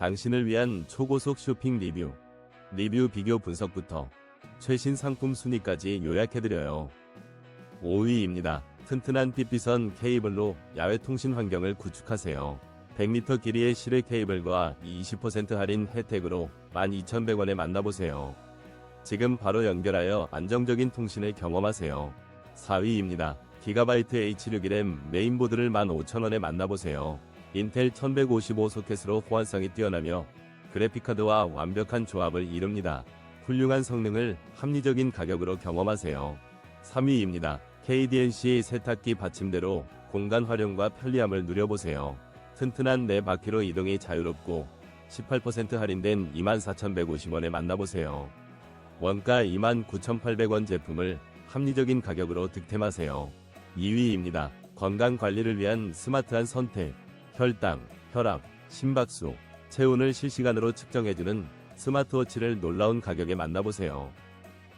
당신을 위한 초고속 쇼핑 리뷰. 리뷰 비교 분석부터 최신 상품 순위까지 요약해드려요. 5위입니다. 튼튼한 PP선 케이블로 야외 통신 환경을 구축하세요. 100m 길이의 실외 케이블과 20% 할인 혜택으로 12,100원에 만나보세요. 지금 바로 연결하여 안정적인 통신을 경험하세요. 4위입니다. 기가바이트 H6일M 메인보드를 15,000원에 만나보세요. 인텔 1155 소켓으로 호환성이 뛰어나며 그래픽카드와 완벽한 조합을 이룹니다. 훌륭한 성능을 합리적인 가격으로 경험하세요. 3위입니다. KDNC 세탁기 받침대로 공간 활용과 편리함을 누려보세요. 튼튼한 네 바퀴로 이동이 자유롭고 18% 할인된 24,150원에 만나보세요. 원가 29,800원 제품을 합리적인 가격으로 득템하세요. 2위입니다. 건강 관리를 위한 스마트한 선택. 혈당, 혈압, 심박수, 체온을 실시간으로 측정해주는 스마트워치를 놀라운 가격에 만나보세요.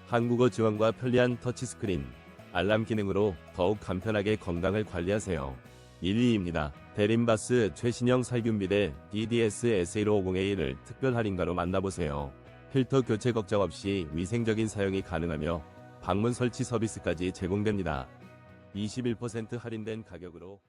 한국어 지원과 편리한 터치스크린, 알람 기능으로 더욱 간편하게 건강을 관리하세요. 1위입니다. 데림바스 최신형 살균비대 DDS SA1550A를 특별 할인가로 만나보세요. 필터 교체 걱정 없이 위생적인 사용이 가능하며 방문 설치 서비스까지 제공됩니다. 21% 할인된 가격으로